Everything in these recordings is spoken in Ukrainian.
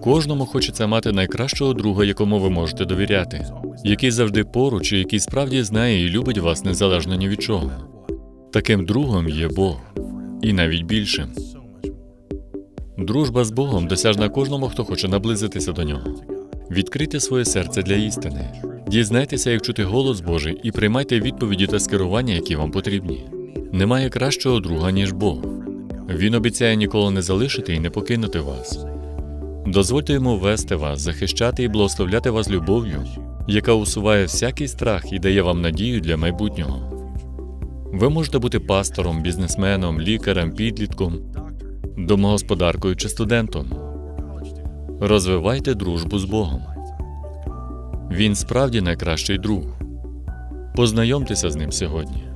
Кожному хочеться мати найкращого друга, якому ви можете довіряти, який завжди поруч і який справді знає і любить вас незалежно ні від чого. Таким другом є Бог, і навіть більшим. Дружба з Богом досяжна кожному, хто хоче наблизитися до нього. Відкрийте своє серце для істини. Дізнайтеся, як чути голос Божий, і приймайте відповіді та скерування, які вам потрібні. Немає кращого друга, ніж Бог. Він обіцяє ніколи не залишити і не покинути вас. Дозвольте йому вести вас, захищати і благословляти вас любов'ю, яка усуває всякий страх і дає вам надію для майбутнього. Ви можете бути пастором, бізнесменом, лікарем, підлітком, домогосподаркою чи студентом. Розвивайте дружбу з Богом. Він справді найкращий друг. Познайомтеся з ним сьогодні.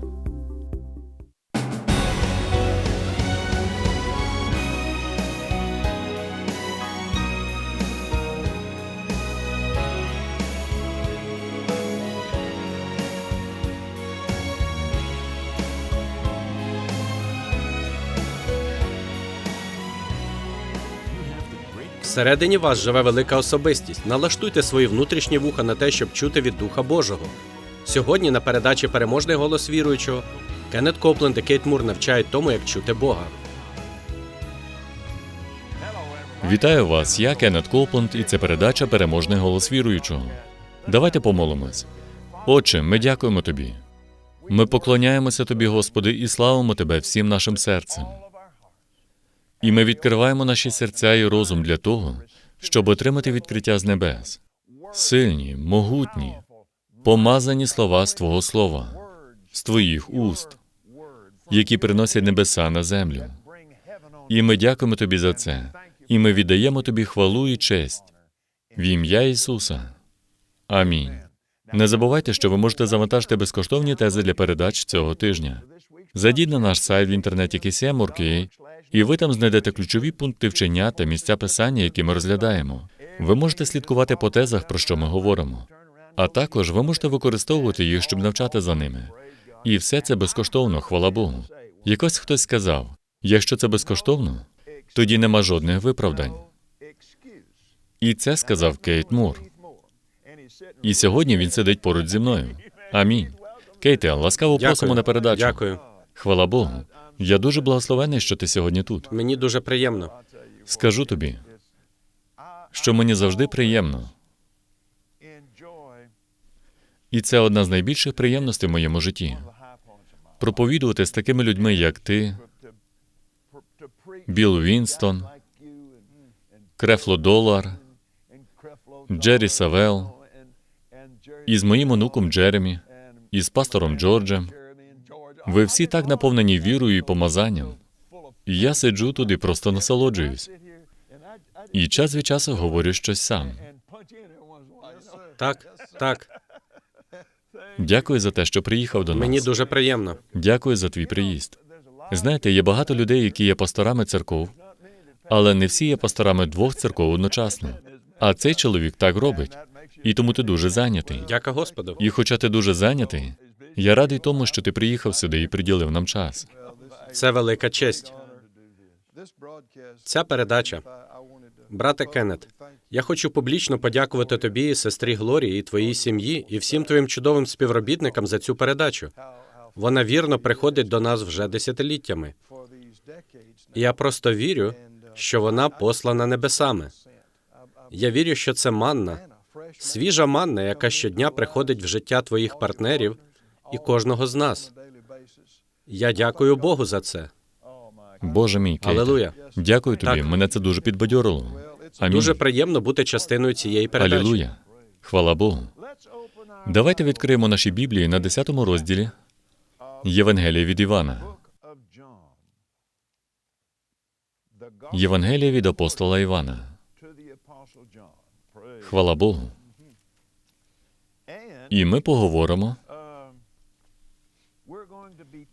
Всередині вас живе велика особистість. Налаштуйте свої внутрішні вуха на те, щоб чути від Духа Божого. Сьогодні на передачі Переможний голос віруючого Кеннет Копленд і Кейт Мур навчають тому, як чути Бога. Вітаю вас, я Кеннет Копланд, і це передача Переможний голос віруючого. Давайте помолимось. Отче, ми дякуємо тобі. Ми поклоняємося тобі, Господи, і славимо Тебе всім нашим серцем. І ми відкриваємо наші серця і розум для того, щоб отримати відкриття з небес. Сильні, могутні, помазані слова з Твого слова, з Твоїх уст, які приносять небеса на землю. І ми дякуємо Тобі за це, і ми віддаємо Тобі хвалу і честь в ім'я Ісуса. Амінь. Не забувайте, що ви можете завантажити безкоштовні тези для передач цього тижня. Зайдіть на наш сайт в інтернеті KCM.org.ua, і ви там знайдете ключові пункти вчення та місця писання, які ми розглядаємо. Ви можете слідкувати по тезах, про що ми говоримо. А також ви можете використовувати їх, щоб навчати за ними. І все це безкоштовно, хвала Богу. Якось хтось сказав: якщо це безкоштовно, тоді нема жодних виправдань. І це сказав Кейт Мур. І сьогодні він сидить поруч зі мною. Амінь. Кейте, ласкаво просимо на передачу. Дякую. Хвала Богу. Я дуже благословений, що ти сьогодні тут. Мені дуже приємно. Скажу тобі, що мені завжди приємно, і це одна з найбільших приємностей в моєму житті. Проповідувати з такими людьми, як ти, Білл Вінстон, Крефло Долар, Джері Савел, і з моїм онуком Джеремі, і з пастором Джорджем. Ви всі так наповнені вірою і помазанням. І я сиджу тут і просто насолоджуюсь. І час від часу говорю щось сам. Так, так. Дякую за те, що приїхав до нас. Мені дуже приємно. Дякую за твій приїзд. Знаєте, є багато людей, які є пасторами церков, але не всі є пасторами двох церков одночасно. А цей чоловік так робить. І тому ти дуже зайнятий. Дяка Господу. І хоча ти дуже зайнятий, я радий тому, що ти приїхав сюди і приділив нам час. Це велика честь. Ця передача. Брате Кеннет, я хочу публічно подякувати тобі, сестрі Глорії, і твоїй сім'ї, і всім твоїм чудовим співробітникам за цю передачу. Вона вірно приходить до нас вже десятиліттями. Я просто вірю, що вона послана небесами. Я вірю, що це манна, свіжа манна, яка щодня приходить в життя твоїх партнерів і кожного з нас. Я дякую Богу за це. Боже мій Кейте, Алілуя. Дякую тобі. Так. Мене це дуже підбадьорило. Амінь. Дуже приємно бути частиною цієї передачі. Алілуя. Хвала Богу. Давайте відкриємо наші Біблії на 10 розділі Євангелія від Івана. Євангелія від апостола Івана. Хвала Богу. І ми поговоримо.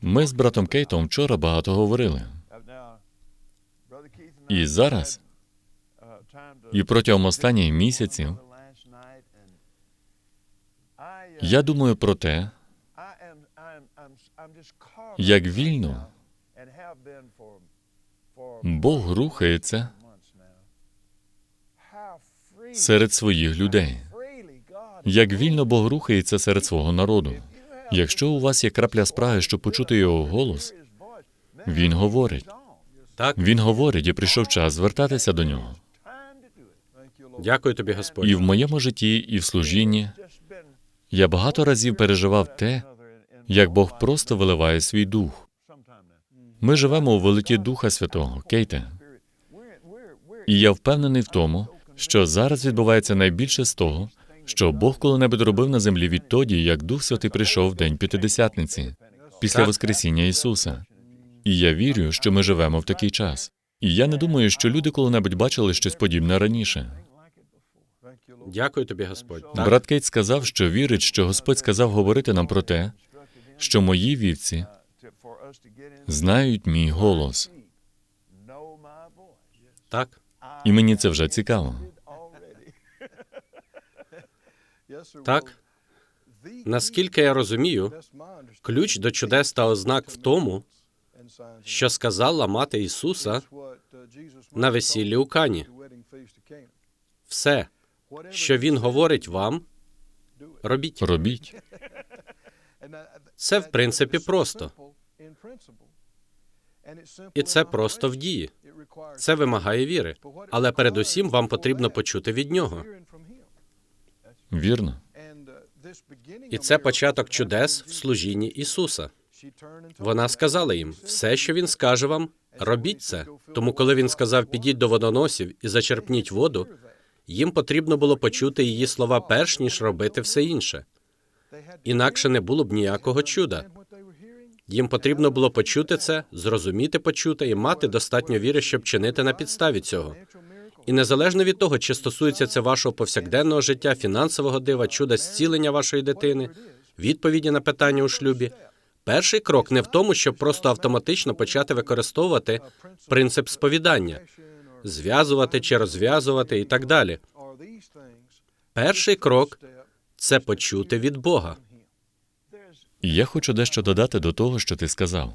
Ми з братом Кейтом вчора багато говорили. І зараз, і протягом останніх місяців, я думаю про те, як вільно Бог рухається серед своїх людей. Як вільно Бог рухається серед свого народу. Якщо у вас є крапля спраги, щоб почути його голос, він говорить. Так, Він говорить, і прийшов час звертатися до нього. дякую тобі, Господь. І в моєму житті, і в служінні я багато разів переживав те, як Бог просто виливає свій дух. Ми живемо у велиті Духа Святого, Кейте. І я впевнений в тому, що зараз відбувається найбільше з того, що Бог коли-небудь робив на землі відтоді, як Дух Святий прийшов в день П'ятидесятниці, після Воскресіння Ісуса. І я вірю, що ми живемо в такий час. І я не думаю, що люди коли-небудь бачили щось подібне раніше. Дякую тобі, Господь. Брат Кейт сказав, що вірить, що Господь сказав говорити нам про те, що мої вівці знають мій голос, так, і мені це вже цікаво. Так. Наскільки я розумію, ключ до чудес та ознак в тому, що сказала мати Ісуса на весіллі у Кані. Все, що Він говорить вам, робіть. Робіть. Це, в принципі, просто. І це просто в дії. Це вимагає віри. Але передусім вам потрібно почути від нього. Вірно. І це початок чудес в служінні Ісуса. Вона сказала їм: все, що він скаже вам, робіть це. Тому, коли він сказав, підіть до водоносів і зачерпніть воду, їм потрібно було почути її слова перш ніж робити все інше. Інакше не було б ніякого чуда. Їм потрібно було почути це, зрозуміти почуте і мати достатньо віри, щоб чинити на підставі цього. І незалежно від того, чи стосується це вашого повсякденного життя, фінансового дива, чуда зцілення вашої дитини, відповіді на питання у шлюбі. Перший крок не в тому, щоб просто автоматично почати використовувати принцип сповідання, зв'язувати чи розв'язувати і так далі. Перший крок це почути від Бога. Я хочу дещо додати до того, що ти сказав.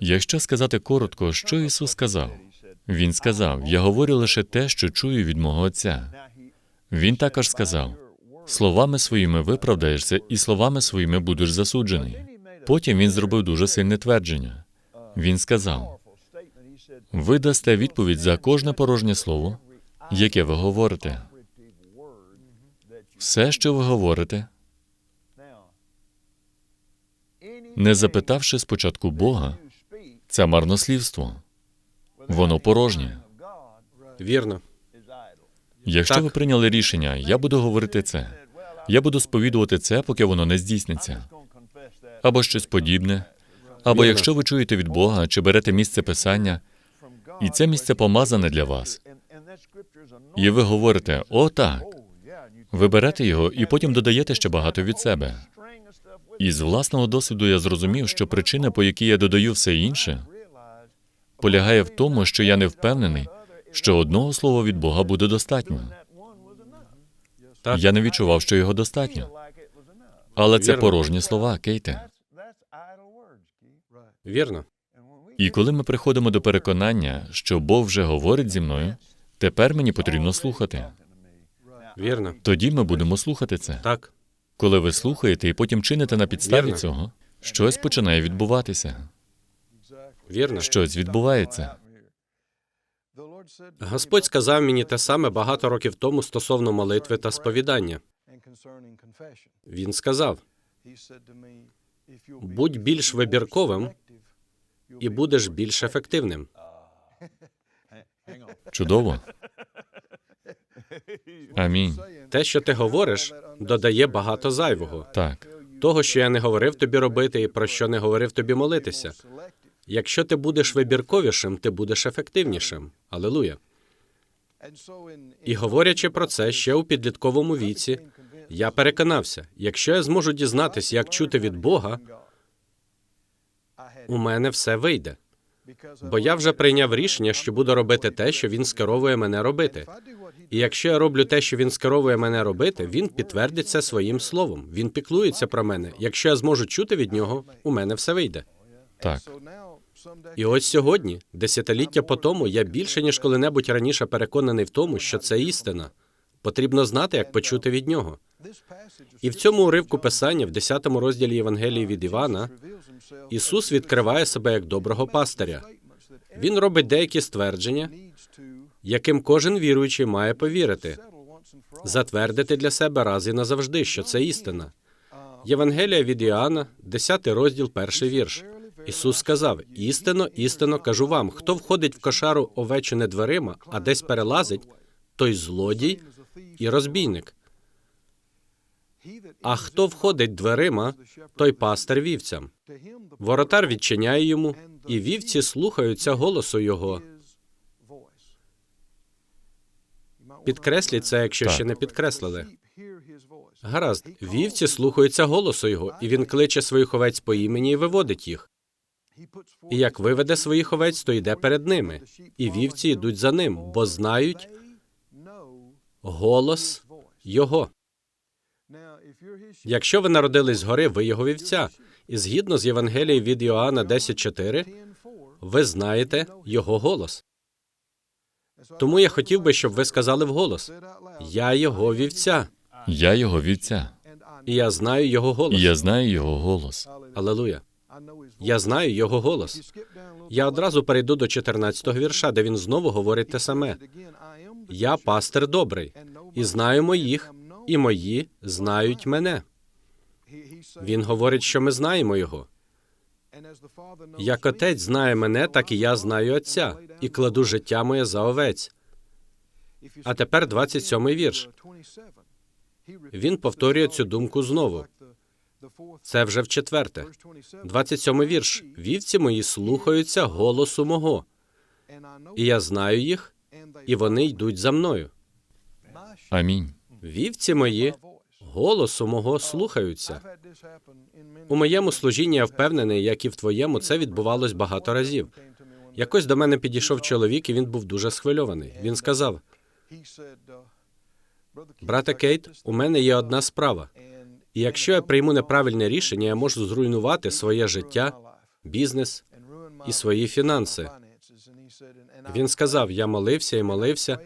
Якщо сказати коротко, що Ісус сказав, Він сказав: Я говорю лише те, що чую від мого Отця. Він також сказав: словами своїми виправдаєшся, і словами своїми будеш засуджений. Потім він зробив дуже сильне твердження. Він сказав: ви дасте відповідь за кожне порожнє слово, яке ви говорите. Все, що ви говорите, не запитавши спочатку Бога, це марнослівство. Воно порожнє. Вірно, Якщо Так. ви прийняли рішення, я буду говорити це, я буду сповідувати це, поки воно не здійсниться, або щось подібне, або Вірно. якщо ви чуєте від Бога чи берете місце писання, і це місце помазане для вас, і ви говорите: о, так. Ви берете його і потім додаєте ще багато від себе. І з власного досвіду я зрозумів, що причина, по якій я додаю все інше, полягає в тому, що я не впевнений, що одного слова від Бога буде достатньо. так, Я не відчував, що його достатньо. Але це Вірно. порожні слова, Кейте. вірно. І коли ми приходимо до переконання, що Бог вже говорить зі мною, тепер мені потрібно слухати. Вірно. Тоді ми будемо слухати це. Так, Коли ви слухаєте і потім чините на підставі Вірно. цього, щось починає відбуватися. вірно. Щось відбувається. Господь сказав мені те саме багато років тому стосовно молитви та сповідання. Він сказав: будь більш вибірковим і будеш більш ефективним. Чудово. Амінь. Те, що ти говориш, додає багато зайвого. Так. Того, що я не говорив тобі робити, і про що не говорив тобі молитися. Якщо ти будеш вибірковішим, ти будеш ефективнішим. Алелуя. І говорячи про це ще у підлітковому віці, я переконався, якщо я зможу дізнатись, як чути від Бога, у мене все вийде. Бо я вже прийняв рішення, що буду робити те, що він скеровує мене робити. І якщо я роблю те, що він скеровує мене робити, він підтвердить це своїм словом. Він піклується про мене. Якщо я зможу чути від нього, у мене все вийде. Так. І ось сьогодні, десятиліття по тому, я більше ніж коли-небудь раніше переконаний в тому, що це істина. Потрібно знати, як почути від нього. І в цьому уривку писання, в 10 розділі Євангелії від Івана, Ісус відкриває себе як доброго пастиря. Він робить деякі ствердження, яким кожен віруючий має повірити, затвердити для себе раз і назавжди, що це істина. Євангелія від Іоанна, 10 розділ, перший вірш. Ісус сказав: істинно, істинно кажу вам: хто входить в кошару овечу не дверима, а десь перелазить, той злодій і розбійник. А хто входить дверима, той пастир вівцям. Воротар відчиняє йому, і вівці слухаються голосу його. Підкресліть це, якщо Так. ще не підкреслили. Гаразд, вівці слухаються голосу його, і він кличе своїх овець по імені і виводить їх. І як виведе своїх овець, то йде перед ними, і вівці йдуть за ним, бо знають голос його. Якщо ви народились згори, ви його вівця. І згідно з Євангелією від Йоанна 10.4, ви знаєте його голос. Тому я хотів би, щоб ви сказали вголос: Я його вівця, Я його вівця, і я знаю його і голос. я знаю його голос. Алелуя. Я знаю його голос. Я одразу перейду до 14-го вірша, де він знову говорить те саме. Я пастир добрий, і знаю моїх, і мої знають мене. Він говорить, що ми знаємо його. Як отець знає мене, так і я знаю отця, і кладу життя моє за овець. А тепер 27-й вірш. Він повторює цю думку знову. Це вже в четверте. 27-й вірш. Вівці мої слухаються голосу мого, і я знаю їх, і вони йдуть за мною. Амінь. Вівці мої голосу мого слухаються. У моєму служінні я впевнений, як і в твоєму, це відбувалось багато разів. Якось до мене підійшов чоловік, і він був дуже схвильований. Він сказав: Брате Кейт, у мене є одна справа. І якщо я прийму неправильне рішення, я можу зруйнувати своє життя, бізнес і свої фінанси. Він сказав: Я молився і молився,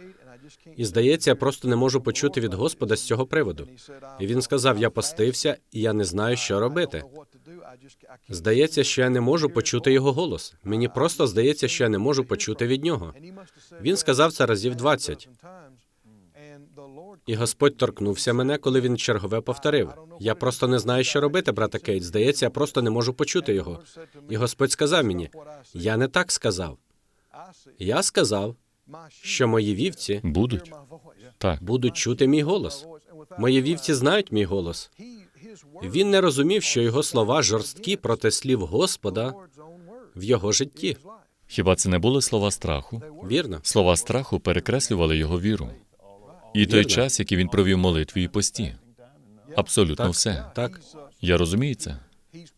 і здається, я просто не можу почути від Господа з цього приводу. І він сказав: Я постився, і я не знаю, що робити. Здається, що я не можу почути його голос. Мені просто здається, що я не можу почути від нього. Він сказав це разів 20. І Господь торкнувся мене, коли він чергове повторив. Я просто не знаю, що робити, брате Кейт. Здається, я просто не можу почути його. І Господь сказав мені: я не так сказав. Я сказав, що мої вівці Будуть? Так. будуть чути мій голос. Мої вівці знають мій голос. Він не розумів, що його слова жорсткі проти слів Господа в його житті. Хіба це не були слова страху? Вірно, Слова страху перекреслювали його віру. І той Вірно. час, який він провів молитві і пості. Абсолютно Так. все. так. Я розумію це.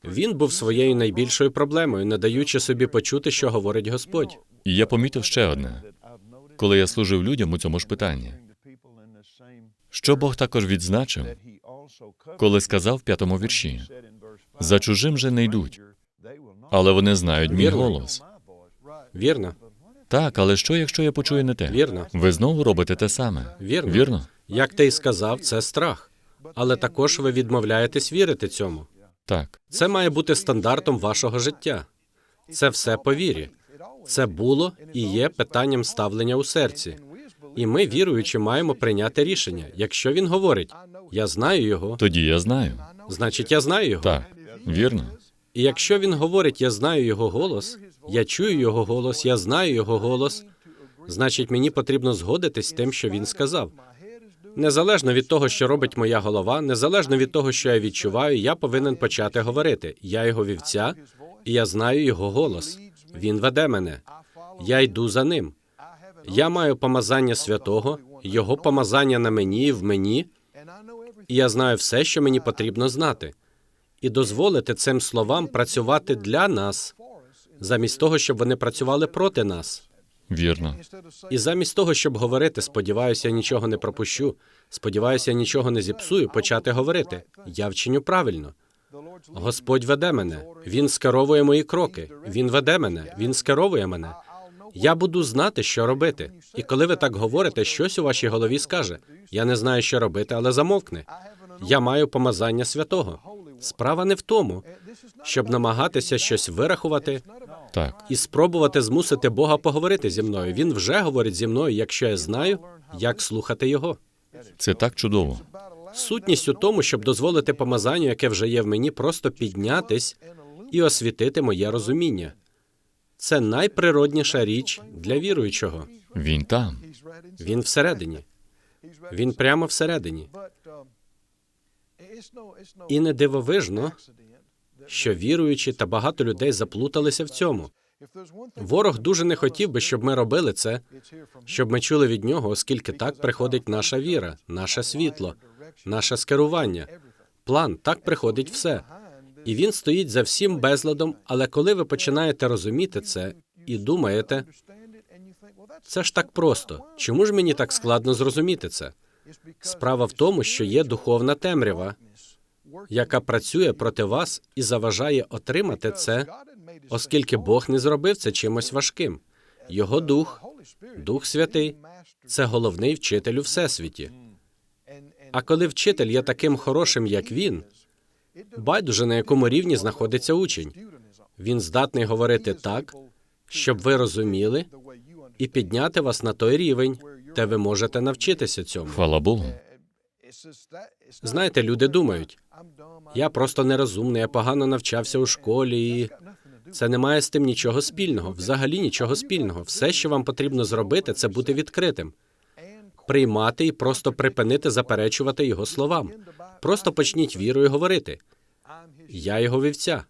Він був своєю найбільшою проблемою, не даючи собі почути, що говорить Господь. І я помітив ще одне. Коли я служив людям у цьому ж питанні, що Бог також відзначив, коли сказав в п'ятому вірші: за чужим же не йдуть, але вони знають мій Вірно. голос. Вірно, Так, але що, якщо я почую не те? вірно, Ви знову робите те саме. Вірно. Вірно? як ти й сказав, це страх. Але також ви відмовляєтесь вірити цьому. Так. Це має бути стандартом вашого життя. Це все по вірі. Це було і є питанням ставлення у серці. І ми, віруючи, маємо прийняти рішення. Якщо він говорить, я знаю його, Тоді я знаю. значить я знаю його. Так. Вірно. І якщо він говорить, я знаю його голос, я чую його голос, я знаю його голос, значить мені потрібно згодитись з тим, що він сказав. Незалежно від того, що робить моя голова, незалежно від того, що я відчуваю, я повинен почати говорити. Я його вівця, і я знаю його голос. Він веде мене. Я йду за ним. Я маю помазання святого, його помазання на мені і в мені, і я знаю все, що мені потрібно знати, і дозволити цим словам працювати для нас, замість того, щоб вони працювали проти нас. Вірно. І замість того, щоб говорити, сподіваюся, я нічого не пропущу, сподіваюся, нічого не зіпсую, почати говорити. Я вчиню правильно. Господь веде мене, Він скеровує мої кроки. Він веде мене, Він скеровує мене. Я буду знати, що робити. І коли ви так говорите, щось у вашій голові скаже: Я не знаю, що робити, але замовкни. Я маю помазання святого. Справа не в тому, щоб намагатися щось вирахувати Так. і спробувати змусити Бога поговорити зі мною. Він вже говорить зі мною, якщо я знаю, як слухати його. Це так чудово. Сутність у тому, щоб дозволити помазанню, яке вже є в мені, просто піднятись і освітити моє розуміння. Це найприродніша річ для віруючого. Він там. Він всередині. Він прямо всередині. І не дивовижно, що віруючі та багато людей заплуталися в цьому. Ворог дуже не хотів би, щоб ми робили це, щоб ми чули від нього, оскільки так приходить наша віра, наше світло, наше скерування. План так приходить все. І він стоїть за всім безладом, але коли ви починаєте розуміти це і думаєте, це ж так просто. Чому ж мені так складно зрозуміти це? Справа в тому, що є духовна темрява, яка працює проти вас і заважає отримати це, оскільки Бог не зробив це чимось важким. Його дух, Дух Святий, це головний вчитель у всесвіті. А коли вчитель є таким хорошим, як він, байдуже на якому рівні знаходиться учень. Він здатний говорити так, щоб ви розуміли, і підняти вас на той рівень, де ви можете навчитися цьому. Хвала Богу. Знаєте, люди думають, я просто нерозумний, я погано навчався у школі, і це не має з тим нічого спільного, взагалі нічого спільного. Все, що вам потрібно зробити, це бути відкритим, приймати і просто припинити заперечувати його словам. Просто почніть вірою говорити. Я його вівця.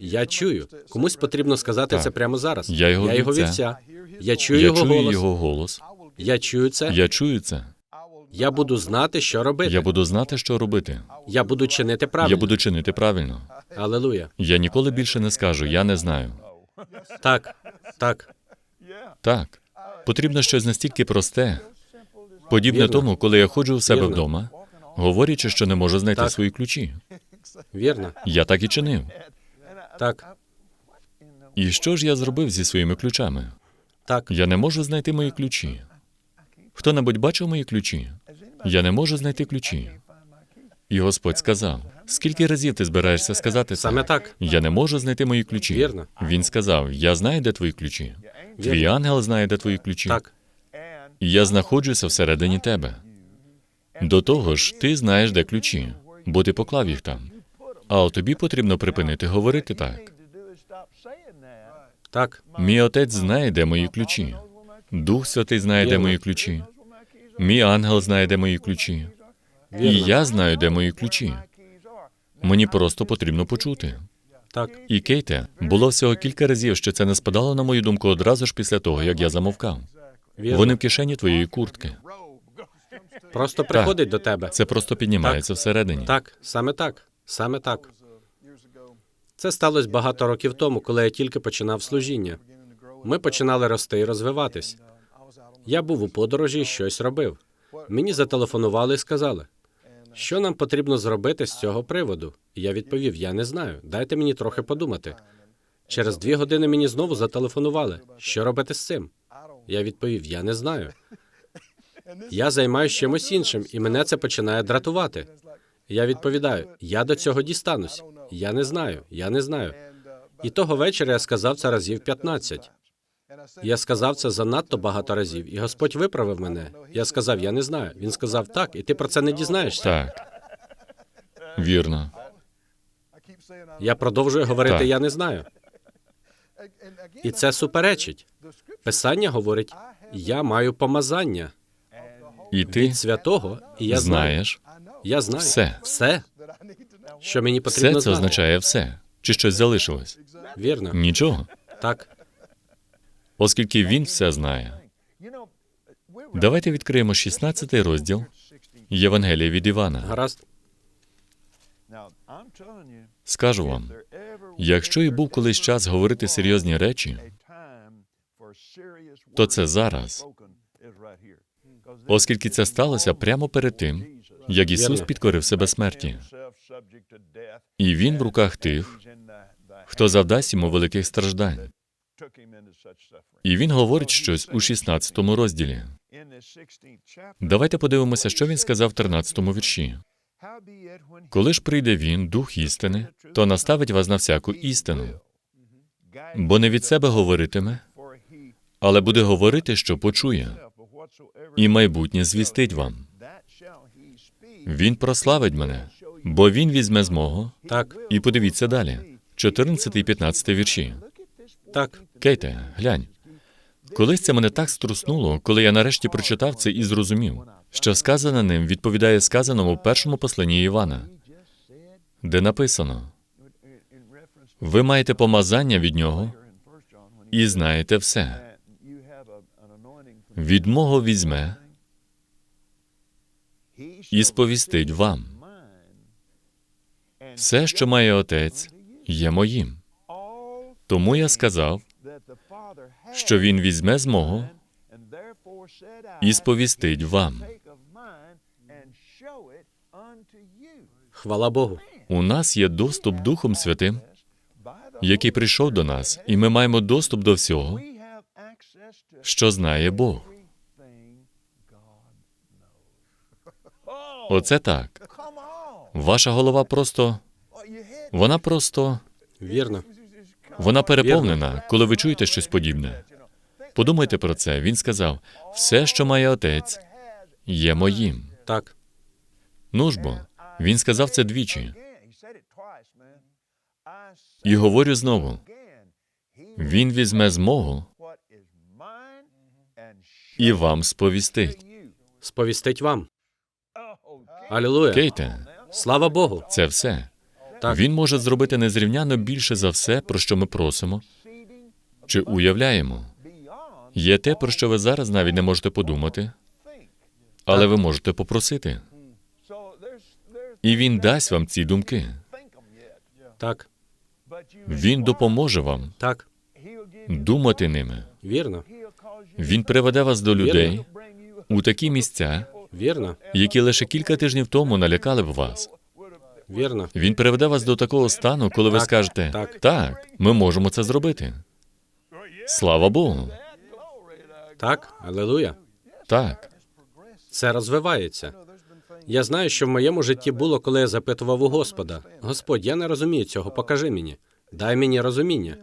Я чую. Комусь потрібно сказати Так. це прямо зараз. Я його вівця. вівця. Я чую Я його чую голос. його голос. Я чую це. Я чую це. Я буду знати, що робити. Я буду знати, що робити. Я буду чинити правильно. Я буду чинити правильно. Алелуя. Я ніколи більше не скажу, я не знаю. Так, так, Так. Потрібно щось настільки просте, подібне Вірно. тому, коли я ходжу у себе Вірно. вдома, говорячи, що не можу знайти Так. свої ключі. вірно. Я так і чинив. Так, І що ж я зробив зі своїми ключами? так. Я не можу знайти мої ключі. Хто-небудь бачив мої ключі? Я не можу знайти ключі. І Господь сказав: скільки разів ти збираєшся сказати це? Саме так. Я не можу знайти мої ключі. Вірно. Він сказав: Я знаю, де твої ключі. Твій ангел знає, де твої ключі. Так, я знаходжуся всередині тебе. До того ж, ти знаєш, де ключі, бо ти поклав їх там. А тобі потрібно припинити говорити так. так, Мій отець знає, де мої ключі. Дух Святий знає, де мої ключі. Мій ангел знає, де мої ключі. І я знаю, де мої ключі. Мені просто потрібно почути. Так, І Кейте, було всього кілька разів, що це не спадало на мою думку одразу ж після того, як я замовкав. Вірно. Вони в кишені твоєї куртки. Просто приходить до тебе. Це просто піднімається всередині. Так, саме так, саме так. Це сталося багато років тому, коли я тільки починав служіння. Ми починали рости і розвиватись. Я був у подорожі і щось робив. Мені зателефонували і сказали, що нам потрібно зробити з цього приводу. І я відповів: я не знаю. Дайте мені трохи подумати. Через дві години мені знову зателефонували. Що робити з цим? Я відповів: я не знаю. Я займаюся чимось іншим, і мене це починає дратувати. Я відповідаю: я до цього дістанусь. Я не знаю, я не знаю. І того вечора я сказав це разів 15. Я сказав це занадто багато разів, і Господь виправив мене. Я сказав, я не знаю. Він сказав так, і ти про це не дізнаєшся. Так. Вірно. Я продовжую говорити, Так. я не знаю. І це суперечить. Писання говорить: я маю помазання І ти від святого, і я знаю. знаєш, Я знаю Все. все, що мені потрібно все це знати. означає все. Чи щось залишилось? Вірно, Нічого. так. Оскільки він все знає. Давайте відкриємо 16 розділ Євангелія від Івана. Гаразд. Скажу вам, якщо і був колись час говорити серйозні речі, то це зараз, оскільки це сталося прямо перед тим, як Ісус підкорив себе смерті. І Він в руках тих, хто завдасть йому великих страждань. І він говорить щось у 16 розділі. Давайте подивимося, що він сказав в 13 вірші. Коли ж прийде він, дух істини, то наставить вас на всяку істину, бо не від себе говоритиме, але буде говорити, що почує, і майбутнє звістить вам. Він прославить мене, бо він візьме з мого. Так, І подивіться далі. 14 і 15 вірші. так, Кейте, глянь. Колись це мене так струснуло, коли я нарешті прочитав це і зрозумів, що сказане ним відповідає сказаному в першому посланні Івана, де написано: ви маєте помазання від нього і знаєте все. Від мого візьме і сповістить вам. Все, що має отець, є моїм. Тому я сказав, що він візьме з мого і сповістить вам. хвала Богу. У нас є доступ Духом Святим, який прийшов до нас, і ми маємо доступ до всього, що знає Бог. Оце так. Ваша голова просто. Вона просто. Вірно. Вона переповнена, коли ви чуєте щось подібне. Подумайте про це. Він сказав: все, що має отець, є моїм. Так, Ну ж бо, він сказав це двічі. І говорю знову: він візьме з мого і вам сповістить. сповістить вам. Алілуя. Кейте, Слава Богу. це все. Так. Він може зробити незрівняно більше за все, про що ми просимо чи уявляємо. Є те, про що ви зараз навіть не можете подумати, але ви можете попросити. І він дасть вам ці думки. Так, Він допоможе вам так, думати ними. вірно, Він приведе вас до людей у такі місця, вірно, які лише кілька тижнів тому налякали б вас. вірно. Він приведе вас до такого стану, коли ви Так, скажете так. так, ми можемо це зробити. Слава Богу. Так, алілуя. Так. Це розвивається. Я знаю, що в моєму житті було, коли я запитував у Господа: Господь, я не розумію цього, покажи мені, дай мені розуміння.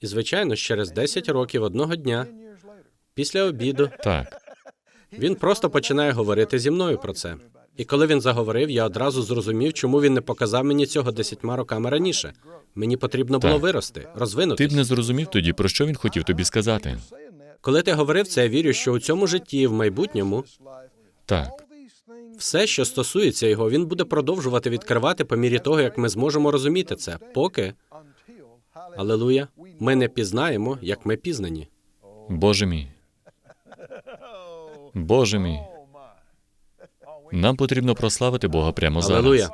І, звичайно, ж, через 10 років одного дня, після обіду, Так. він просто починає говорити зі мною про це. І коли він заговорив, я одразу зрозумів, чому він не показав мені цього десятьма роками раніше. Мені потрібно було Так. вирости, Ти б не зрозумів тоді, про що він хотів тобі сказати. Коли ти говорив це, я вірю, що у цьому житті, в майбутньому, Так. все, що стосується його, він буде продовжувати відкривати по мірі того, як ми зможемо розуміти це, поки, алелуя, ми не пізнаємо, як ми пізнані. Боже мій. Боже мій. Нам потрібно прославити Бога прямо зараз. Алелуя.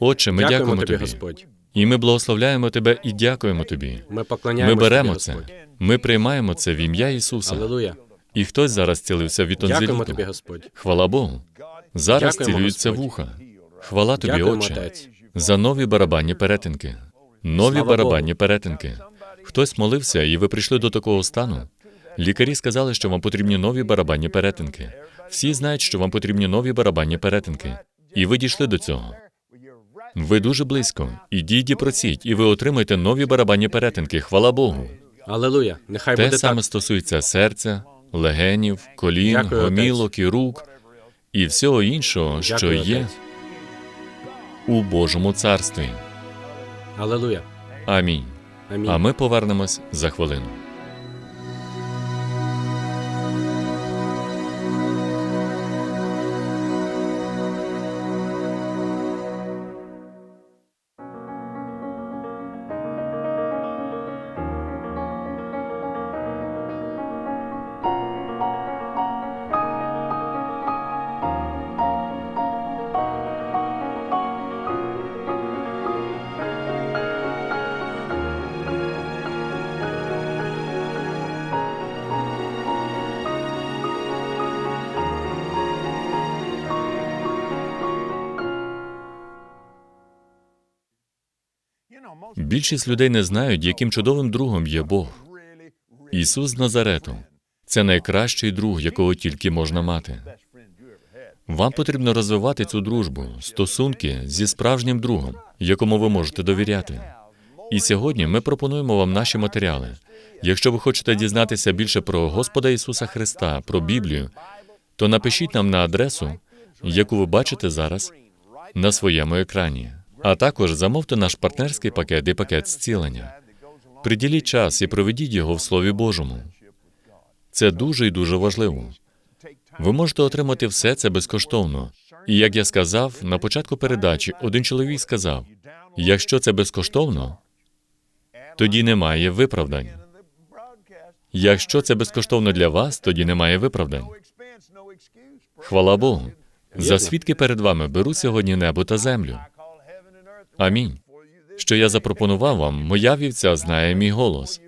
Отче, ми Дякуємо дякуємо тобі. Господь. І ми благословляємо тебе і дякуємо тобі. Ми Ми беремо тобі, це. Господь. Ми приймаємо це в ім'я Ісуса. Алелуя. І хтось зараз цілився від Дякуємо тобі. Господь. Хвала Богу. Зараз Дякуємо, цілюються Господь. вуха. Хвала тобі, Дякуємо, Отче, Отець. за нові барабанні перетинки. Нові Слава барабанні перетинки. Хтось молився, і ви прийшли до такого стану. Лікарі сказали, що вам потрібні нові барабанні перетинки. Всі знають, що вам потрібні нові барабанні перетинки. І ви дійшли до цього. Ви дуже близько. Ідіть і просіть, і ви отримаєте нові барабанні перетинки. Хвала Богу. Алелуя. Нехай Те буде саме так. стосується серця, легенів, колін, Дякую, гомілок і рук і всього іншого, що Дякую, є Отець. у Божому царстві. Алелуя. Амінь. Амінь. А ми повернемось за хвилину. Більшість людей не знають, яким чудовим другом є Бог. Ісус Назарету це найкращий друг, якого тільки можна мати. Вам потрібно розвивати цю дружбу, стосунки зі справжнім другом, якому ви можете довіряти. І сьогодні ми пропонуємо вам наші матеріали. Якщо ви хочете дізнатися більше про Господа Ісуса Христа, про Біблію, то напишіть нам на адресу, яку ви бачите зараз на своєму екрані. А також замовте наш партнерський пакет і пакет зцілення. Приділіть час і проведіть його в Слові Божому. Це дуже і дуже важливо. Ви можете отримати все це безкоштовно. І як я сказав на початку передачі, один чоловік сказав: якщо це безкоштовно, тоді немає виправдань. Якщо це безкоштовно для вас, тоді немає виправдань. Хвала Богу. За свідки перед вами беру сьогодні небо та землю. Амінь. Що я запропонував вам, моя вівця знає мій голос,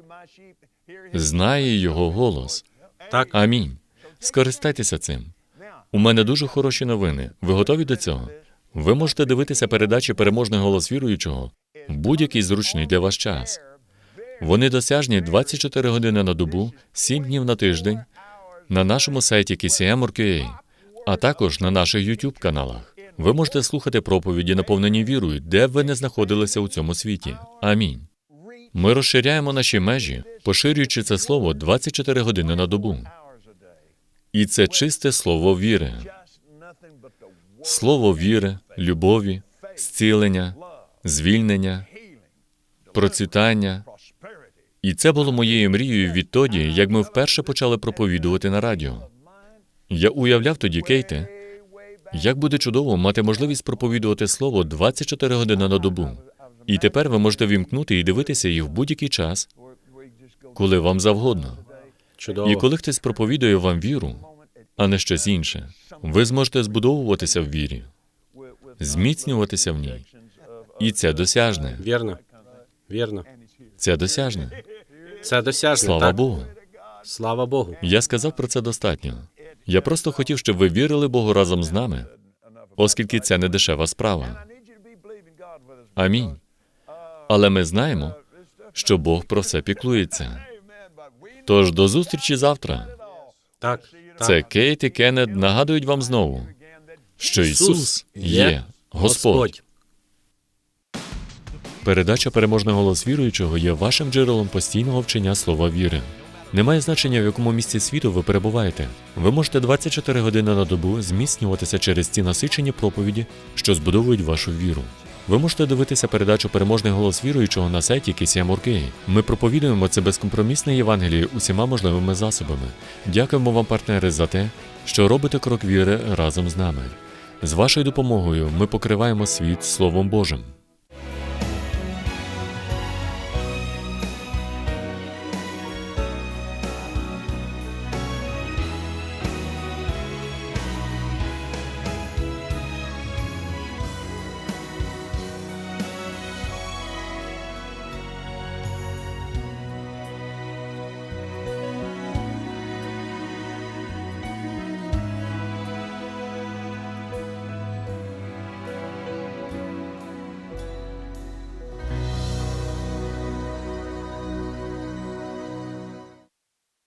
знає його голос. Так, Амінь. Скористайтеся цим. У мене дуже хороші новини. Ви готові до цього? Ви можете дивитися передачі переможний голос віруючого в будь-який зручний для вас час. Вони досяжні 24 години на добу, 7 днів на тиждень на нашому сайті KCM.org.ua, а також на наших YouTube каналах. Ви можете слухати проповіді, наповнені вірою, де б ви не знаходилися у цьому світі. Амінь. Ми розширяємо наші межі, поширюючи це слово 24 години на добу. І це чисте слово віри, слово віри, любові, зцілення, звільнення, процвітання. І це було моєю мрією відтоді, як ми вперше почали проповідувати на радіо. Я уявляв тоді, Кейте, як буде чудово мати можливість проповідувати слово 24 години на добу. І тепер ви можете вімкнути і дивитися їх в будь-який час, коли вам завгодно. чудово. І коли хтось проповідує вам віру, а не щось інше, ви зможете збудовуватися в вірі, зміцнюватися в ній. І це досяжне. Вірно. Вірно. Це досяжне. Це досяжне. Слава так? Богу. Слава Богу. Я сказав про це достатньо. Я просто хотів, щоб ви вірили Богу разом з нами, оскільки це не дешева справа. Амінь. Але ми знаємо, що Бог про все піклується. Тож до зустрічі завтра. Так. Це Кейт і Кеннет нагадують вам знову, що Ісус є Господь. Передача переможний голос віруючого є вашим джерелом постійного вчення слова віри. Немає значення, в якому місці світу ви перебуваєте. Ви можете 24 години на добу зміцнюватися через ці насичені проповіді, що збудовують вашу віру. Ви можете дивитися передачу Переможний голос віруючого на сайті KCM.org.ua. Ми проповідуємо це безкомпромісне Євангеліє усіма можливими засобами. Дякуємо вам, партнери, за те, що робите крок віри разом з нами. З вашою допомогою ми покриваємо світ Словом Божим.